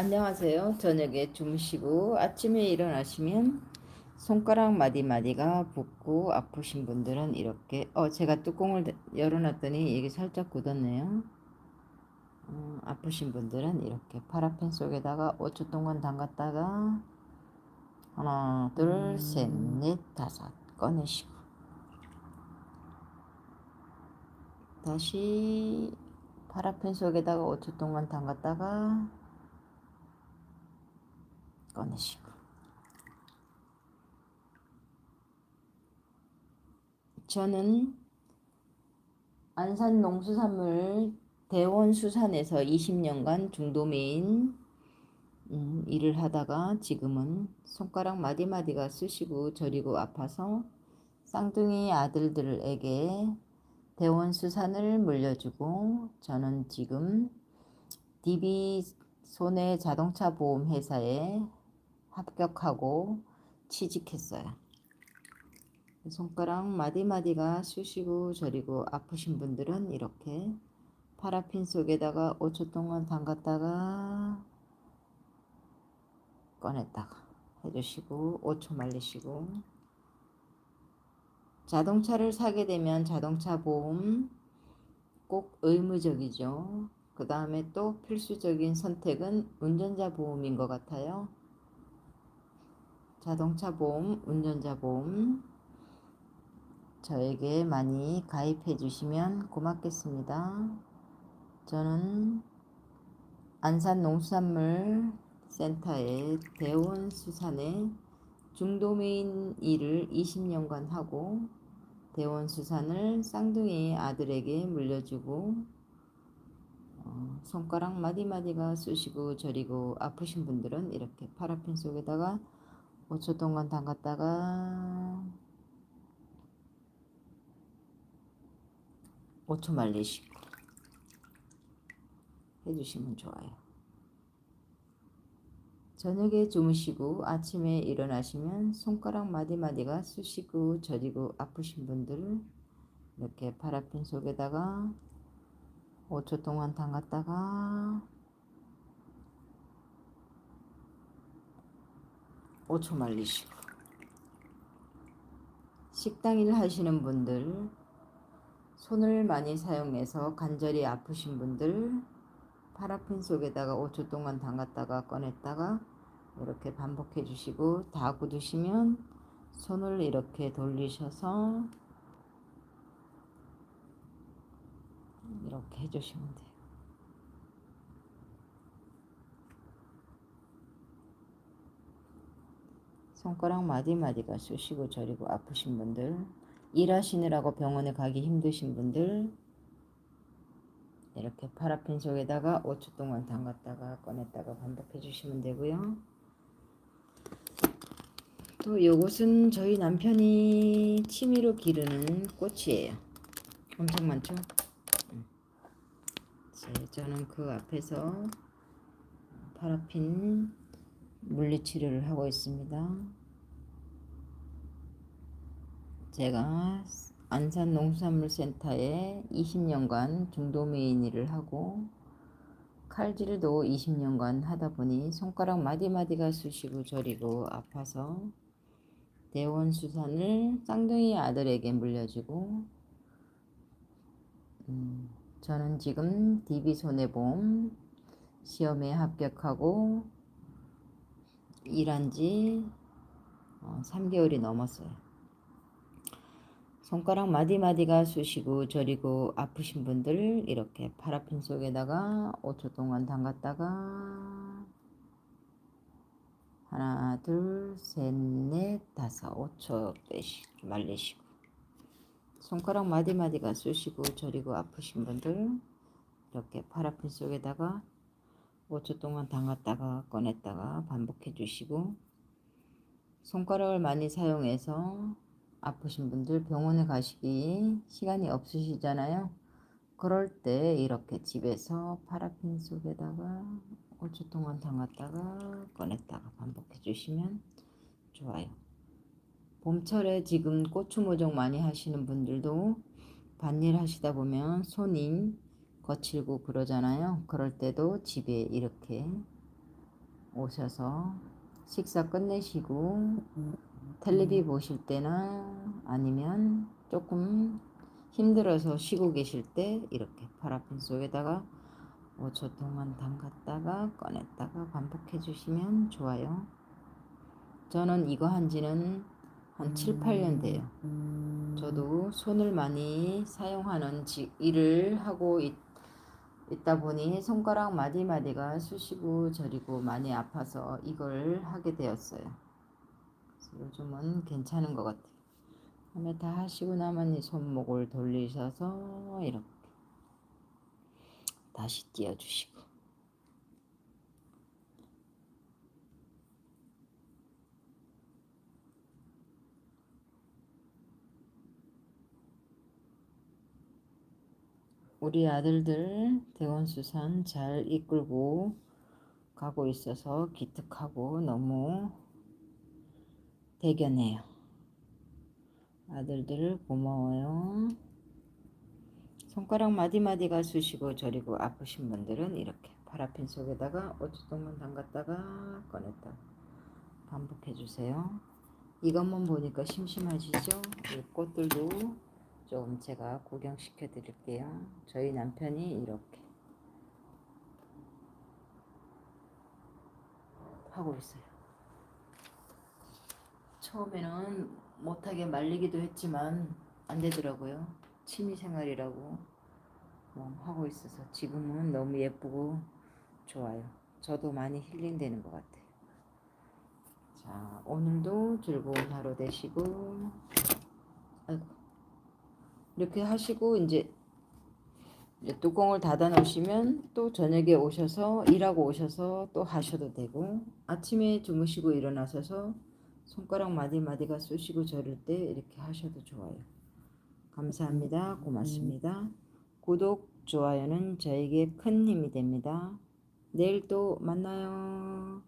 안녕하세요. 저녁에 주무시고 아침에 일어나시면 손가락 마디마디가 붓고 아프신 분들은 이렇게 어 제가 뚜껑을 대- 열어놨더니 이게 살짝 굳었네요. 어, 아프신 분들은 이렇게 파라펜 속에다가 5초 동안 담갔다가 하나 둘셋넷 다섯 꺼내시고 다시 파라펜 속에다가 5초 동안 담갔다가 꺼내시고. 저는 안산 농수산물 대원수산에서 20년간 중도메인 음, 일을 하다가 지금은 손가락 마디마디가 쑤시고 저리고 아파서 쌍둥이 아들들에게 대원수산을 물려주고 저는 지금 DB 손해 자동차 보험 회사에 합격하고 취직했어요. 손가락 마디마디가 쑤시고 저리고 아프신 분들은 이렇게 파라핀 속에다가 5초 동안 담갔다가 꺼냈다가 해주시고 5초 말리시고 자동차를 사게 되면 자동차 보험 꼭 의무적이죠. 그 다음에 또 필수적인 선택은 운전자 보험인 것 같아요. 자동차 보험, 운전자 보험 저에게 많이 가입해 주시면 고맙겠습니다. 저는 안산 농수산물 센터의 대원 수산에 중도메인 일을 20년간 하고 대원 수산을 쌍둥이 아들에게 물려주고 어, 손가락 마디마디가 쑤시고 저리고 아프신 분들은 이렇게 파라핀 속에다가 5초 동안 담갔다가 5초 말리시고 해주시면 좋아요. 저녁에 주무시고 아침에 일어나시면 손가락 마디마디가 쑤시고 저리고 아프신 분들 이렇게 파라핀 속에다가 5초 동안 담갔다가 5초 말리시고 식당 일 하시는 분들 손을 많이 사용해서 관절이 아프신 분들 파라핀 속에다가 5초 동안 담갔다가 꺼냈다가 이렇게 반복해 주시고 다 굳으시면 손을 이렇게 돌리셔서 이렇게 해주시면 돼요. 손가락 마디마디가 쑤시고 저리고 아프신 분들 일하시느라고 병원에 가기 힘드신 분들 이렇게 파라핀 속에다가 5초 동안 담갔다가 꺼냈다가 반복해 주시면 되고요. 또 요것은 저희 남편이 취미로 기르는 꽃이에요. 엄청 많죠? 음. 네, 저는 그 앞에서 파라핀 물리치료를 하고 있습니다. 제가 안산 농수산물센터에 20년간 중도메인 일을 하고 칼질도 20년간 하다 보니 손가락 마디마디가 쑤시고 저리고 아파서 대원 수산을 쌍둥이 아들에게 물려주고 음, 저는 지금 DB손해보험 시험에 합격하고 일한 지 어, 3개월이 넘었어요. 손가락 마디마디가 쑤시고 저리고 아프신 분들 이렇게 파라핀 속에다가 5초 동안 담갔다가 하나 둘 셋 넷 다섯 5초 빼시 말리시고 손가락 마디마디가 쑤시고 저리고 아프신 분들 이렇게 파라핀 속에다가 5초 동안 담갔다가 꺼냈다가 반복해 주시고 손가락을 많이 사용해서 아프신 분들 병원에 가시기 시간이 없으시잖아요. 그럴 때 이렇게 집에서 파라핀 속에다가 5초 동안 담갔다가 꺼냈다가 반복해 주시면 좋아요. 봄철에 지금 고추 모종 많이 하시는 분들도 밭일 하시다 보면 손이 거칠고 그러잖아요. 그럴 때도 집에 이렇게 오셔서 식사 끝내시고 텔레비 보실 때나 아니면 조금 힘들어서 쉬고 계실 때 이렇게 파라핀 속에다가 5초 동안 담갔다가 꺼냈다가 반복해 주시면 좋아요. 저는 이거 한 지는 한 7, 8년 돼요. 저도 손을 많이 사용하는 지- 일을 하고 있, 있다 보니 손가락 마디마디가 쑤시고 저리고 많이 아파서 이걸 하게 되었어요. 요즘은 괜찮은 것 같아요. 다음에 다 하시고 나면 이 손목을 돌리셔서 이렇게 다시 띄워주시고 우리 아들들 대원수산 잘 이끌고 가고 있어서 기특하고 너무 대견해요. 아들들 고마워요. 손가락 마디마디가 쑤시고 저리고 아프신 분들은 이렇게 파라핀 속에다가 5초 동안 담갔다가 꺼냈다 반복해 주세요. 이것만 보니까 심심하시죠? 이 꽃들도 좀 제가 구경시켜 드릴게요. 저희 남편이 이렇게 하고 있어요. 처음에는 못하게 말리기도 했지만 안 되더라고요. 취미 생활이라고 뭐 하고 있어서 지금은 너무 예쁘고 좋아요. 저도 많이 힐링되는 것 같아요. 자, 오늘도 즐거운 하루 되시고, 아이고, 이렇게 하시고 이제 뚜껑을 닫아 놓으시면 또 저녁에 오셔서 일하고 오셔서 또 하셔도 되고 아침에 주무시고 일어나셔서 손가락 마디마디가 쑤시고 저릴 때 이렇게 하셔도 좋아요. 감사합니다. 고맙습니다. 구독, 좋아요는 저에게 큰 힘이 됩니다. 내일 또 만나요.